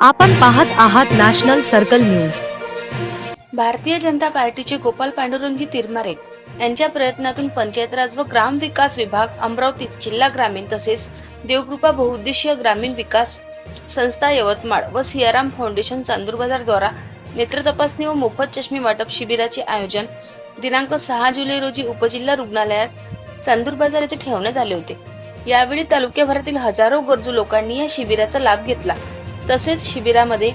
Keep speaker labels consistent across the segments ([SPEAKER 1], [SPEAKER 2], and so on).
[SPEAKER 1] आपण पाहत आहात national circle news.
[SPEAKER 2] Bharatiya Janata पार्टीचे गोपाल पांडुरंगी तिरमारे यांच्या प्रयत्नातून पंचायत राज व ग्राम विकास विभाग अमरावती जिल्हा ग्रामीण तसेच देवकृपा बहुउद्देशीय ग्रामीण विकास संस्था यवतमाळ व सियाराम फाउंडेशन चांदूर बाजार द्वारा नेत्र तपासणी व मोफत चष्मे वाटप शिबिराचे आयोजन दिनांक सहा जुलै रोजी उपजिल्हा रुग्णालयात चांदूर बाजार येथे ठेवण्यात आले होते. यावेळी तालुक्याभरातील हजारो गरजू लोकांनी या शिबिराचा लाभ घेतला. तसेच शिबिरामध्ये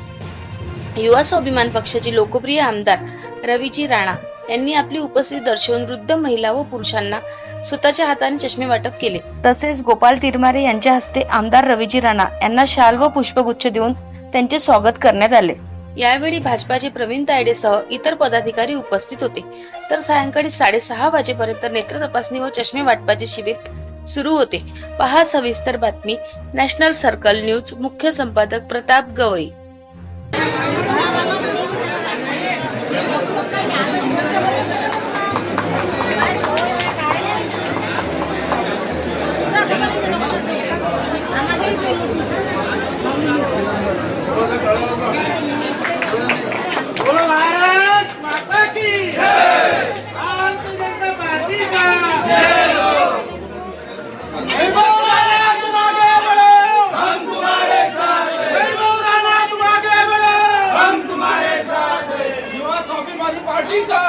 [SPEAKER 2] युवा स्वाभिमान पक्षाचे लोकप्रिय आमदार रवीजी राणा यांनी आपली उपस्थिती दर्शवून वृद्ध महिला व पुरुषांना स्वतःच्या हाताने चष्मे वाटप केले. तसेच गोपाल तिरमारे यांच्या हस्ते आमदार रवीजी राणा यांना शाल व पुष्पगुच्छ देऊन त्यांचे स्वागत करण्यात आले. यावेळी भाजपाचे प्रवीण तायडेसह इतर पदाधिकारी उपस्थित होते. तर सायंकाळी साडेसहा वाजेपर्यंत नेत्र तपासणी व चष्मे वाटपाचे शिबिर सुरू होते. पहा सविस्तर बातमी. नॅशनल सर्कल न्यूज मुख्य संपादक प्रताप गवई.
[SPEAKER 3] いい